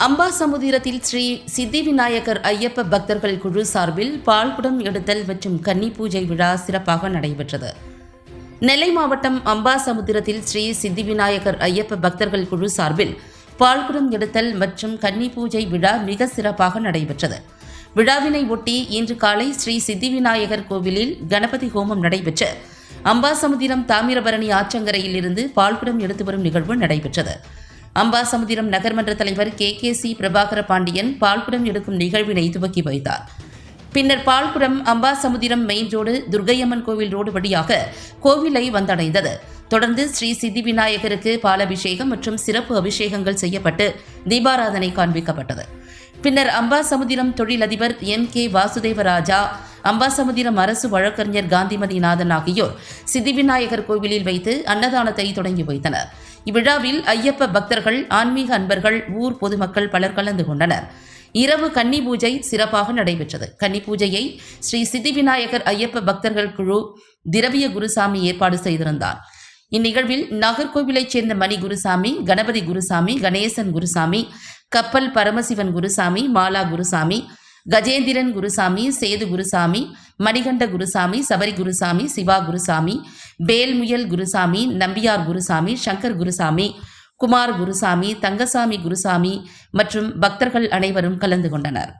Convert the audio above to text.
அம்பாசமுத்திரத்தில் ஸ்ரீ சித்தி விநாயகர் ஐயப்ப பக்தர்கள் குழு சார்பில் பால்குடம் எடுத்தல் மற்றும் கன்னி பூஜை விழா சிறப்பாக நடைபெற்றது. நெல்லை மாவட்டம் அம்பாசமுத்திரத்தில் ஸ்ரீ சித்தி விநாயகர் ஐயப்ப பக்தர்கள் குழு சார்பில் பால்குடம் எடுத்தல் மற்றும் கன்னி பூஜை விழா மிக சிறப்பாக நடைபெற்றது. விழாவினை ஒட்டி இன்று காலை ஸ்ரீ சித்தி விநாயகர் கோவிலில் கணபதி ஹோமம் நடைபெற்று அம்பாசமுத்திரம் தாமிரபரணி ஆற்றங்கரையில் இருந்து பால்குடம் எடுத்து வரும் நிகழ்வு நடைபெற்றது. அம்பாசமுத்திரம் நகர்மன்ற தலைவர் K K C Prabhakara Pandian பால்குடம் எடுக்கும் நிகழ்வினை துவக்கி வைத்தார். பின்னர் பால்குடம் அம்பாசமுத்திரம் மெயின் ரோடு துர்க்கையம்மன் கோவில் ரோடு வழியாக கோவிலை வந்தடைந்தது. தொடர்ந்து ஸ்ரீ சித்தி விநாயகருக்கு பாலபிஷேகம் மற்றும் சிறப்பு அபிஷேகங்கள் செய்யப்பட்டு தீபாராதனை காண்பிக்கப்பட்டது. பின்னர் அம்பாசமுத்திரம் தொழிலதிபர் எம் கே வாசுதேவராஜா அம்பாசமுத்திரம் அரசு வழக்கறிஞர் காந்திமதிநாதன் ஆகியோர் சித்திவிநாயகர் கோவிலில் வைத்து அன்னதானத்தை தொடங்கி வைத்தனர். இவ்விழாவில் ஐயப்ப பக்தர்கள் ஆன்மீக அன்பர்கள் ஊர் பொதுமக்கள் பலர் கலந்து கொண்டனர். இரவு கன்னி பூஜை சிறப்பாக நடைபெற்றது. கன்னி பூஜையை ஸ்ரீ சித்திவிநாயகர் ஐயப்ப பக்தர்கள் குழு திரவிய குருசாமி ஏற்பாடு செய்திருந்தார். இந்நிகழ்வில் நாகர்கோவிலைச் சேர்ந்த மணி குருசாமி கணபதி குருசாமி கணேசன் குருசாமி கப்பல் பரமசிவன் குருசாமி மாலா குருசாமி கஜேந்திரன் குருசாமி சேது குருசாமி மணிகண்ட குருசாமி சபரி குருசாமி சிவா குருசாமி வேல்முயல் குருசாமி நம்பியார் குருசாமி சங்கர் குருசாமி குமார் குருசாமி தங்கசாமி குருசாமி மற்றும் பக்தர்கள் அனைவரும் கலந்து கொண்டனர்.